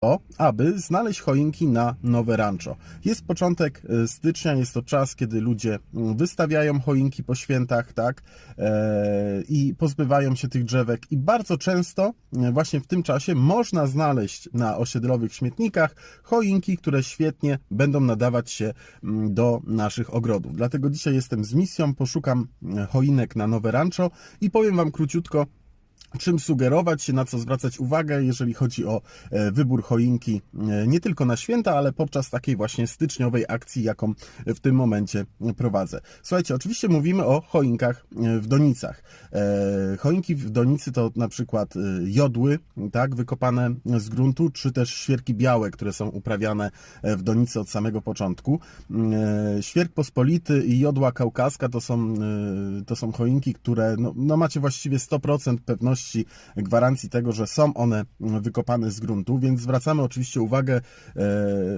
to, aby znaleźć choinki na nowe rancho. Jest początek e, stycznia, jest to czas, kiedy ludzie mm, wystawiają choinki po świętach, tak, e, i pozbywają się tych drzewek i bardzo często e, właśnie w tym czasie można znaleźć na osiedlowych śmietnikach choinki, które świetnie będą nadawać się mm, do naszych ogrodów. Dlatego dzisiaj jestem z misją, poszukam choinek na nowe rancho i powiem Wam króciutko, czym sugerować się, na co zwracać uwagę, jeżeli chodzi o e, wybór choinki e, nie tylko na święta, ale podczas takiej właśnie styczniowej akcji, jaką w tym momencie prowadzę. Słuchajcie, oczywiście mówimy o choinkach e, w donicach. Choinki w donicy to na przykład jodły, tak, wykopane z gruntu, czy też świerki białe, które są uprawiane w donicy od samego początku. Świerk pospolity i jodła kaukaska to są, to są choinki, które no, no macie właściwie 100% pewności gwarancji tego, że są one wykopane z gruntu, więc zwracamy oczywiście uwagę, e,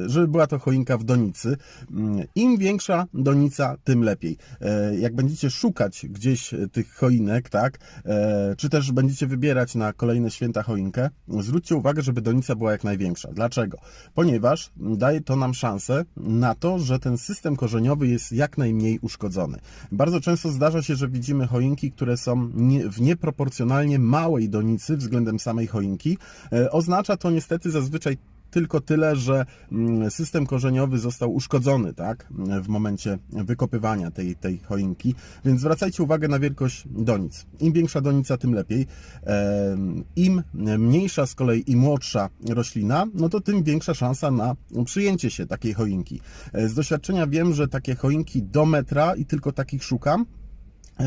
żeby była to choinka w donicy. Mm, Im większa donica, tym lepiej. E, Jak będziecie szukać gdzieś tych choinek, tak, e, czy też będziecie wybierać na kolejne święta choinkę, zwróćcie uwagę, żeby donica była jak największa. Dlaczego? Ponieważ daje to nam szansę na to, że ten system korzeniowy jest jak najmniej uszkodzony. Bardzo często zdarza się, że widzimy choinki, które są w nieproporcjonalnie małej donicy względem samej choinki. E, Oznacza to niestety zazwyczaj tylko tyle, że mm, system korzeniowy został uszkodzony, tak, w momencie wykopywania tej, tej choinki, więc zwracajcie uwagę na wielkość donic. Im większa donica, tym lepiej. Em, Im mniejsza z kolei i młodsza roślina, no to tym większa szansa na przyjęcie się takiej choinki. E, Z doświadczenia wiem, że takie choinki do metra i tylko takich szukam,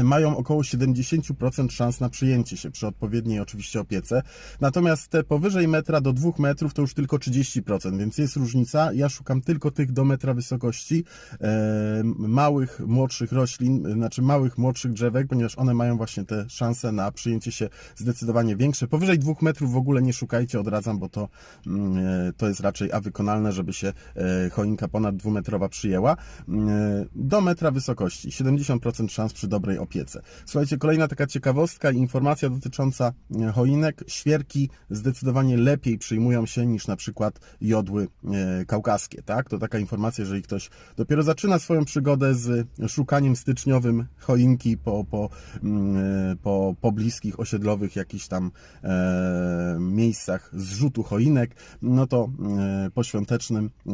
mają około 70% szans na przyjęcie się przy odpowiedniej oczywiście opiece. Natomiast te powyżej metra do 2 metrów to już tylko 30%, więc jest różnica. Ja szukam tylko tych do metra wysokości, e, małych, młodszych roślin, znaczy małych, młodszych drzewek, ponieważ one mają właśnie te szanse na przyjęcie się zdecydowanie większe. Powyżej 2 metrów w ogóle nie szukajcie, odradzam, bo to, mm, e, to jest raczej a wykonalne, żeby się e, choinka ponad dwumetrowa przyjęła. Mm, e, Do metra wysokości 70% szans przy dobrej opiece. Słuchajcie, kolejna taka ciekawostka i informacja dotycząca e, choinek. Świerki zdecydowanie lepiej przyjmują się niż na przykład jodły e, kaukaskie, tak? To taka informacja, jeżeli ktoś dopiero zaczyna swoją przygodę z szukaniem styczniowym choinki po, po, mm, e, po, po bliskich osiedlowych jakichś tam e, miejscach zrzutu choinek, no to e, po świątecznym, e,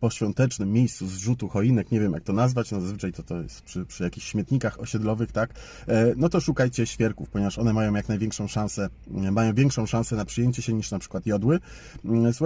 po świątecznym miejscu zrzutu choinek, nie wiem jak to nazwać, no zazwyczaj to, to jest przy, przy jakichś śmietnikach osiedlowych, tak, e, no to szukajcie świerków, ponieważ one mają jak największą szansę, mają większą szansę na przyjęcie się niż na przykład jodły. Mm, Słuchajcie,